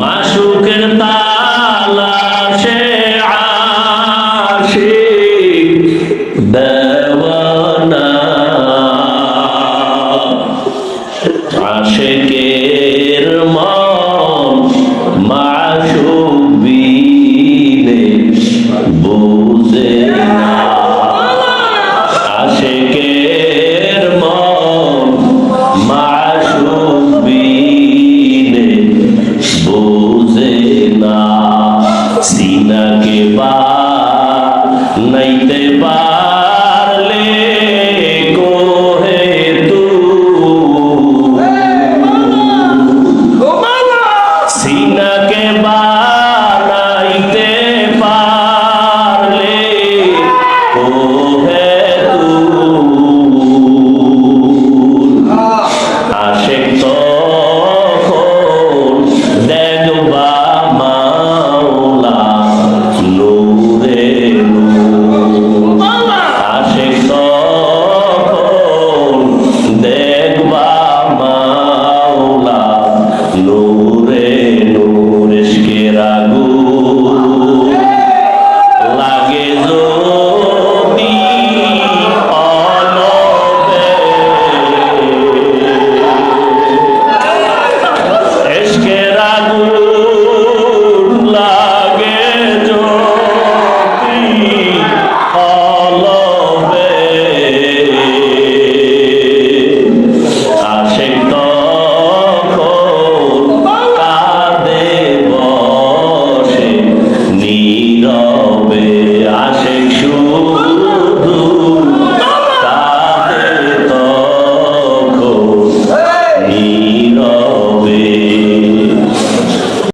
মাসুকের তালাশে আশিক দেওয়ানা। আশেকের নাইতে পারলে কোহে তু সিনাকে বানাইতে পারলে কোহে তু